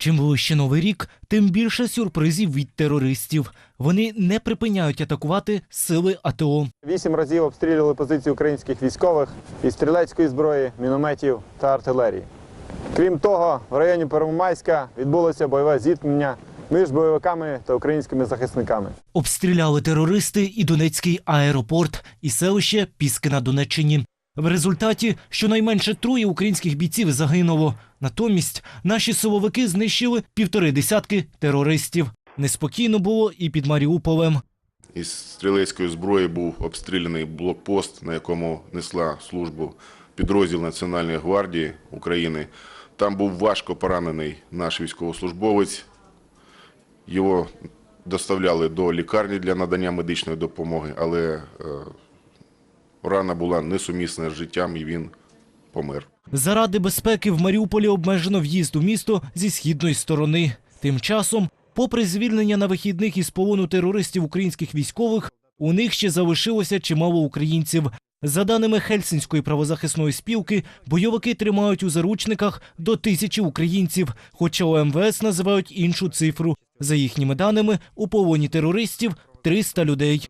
Чим ближче новий рік, тим більше сюрпризів від терористів. Вони не припиняють атакувати сили АТО. Вісім разів обстрілювали позиції українських військових із стрілецької зброї, мінометів та артилерії. Крім того, в районі Первомайська відбулося бойове зіткнення між бойовиками та українськими захисниками. Обстріляли терористи і Донецький аеропорт, і селище Піски на Донеччині. В результаті щонайменше троє українських бійців загинуло. Натомість наші силовики знищили півтори десятки терористів. Неспокійно було і під Маріуполем. Із стрілецької зброї був обстріляний блокпост, на якому несла службу підрозділ Національної гвардії України. Там був важко поранений наш військовослужбовець. Його доставляли до лікарні для надання медичної допомоги, але е, рана була несумісна з життям і він помер. Заради безпеки в Маріуполі обмежено в'їзд у місто зі східної сторони. Тим часом, попри звільнення на вихідних із полону терористів українських військових, у них ще залишилося чимало українців. За даними Хельсинської правозахисної спілки, бойовики тримають у заручниках до тисячі українців, хоча у МВС називають іншу цифру. За їхніми даними, у полоні терористів 300 людей.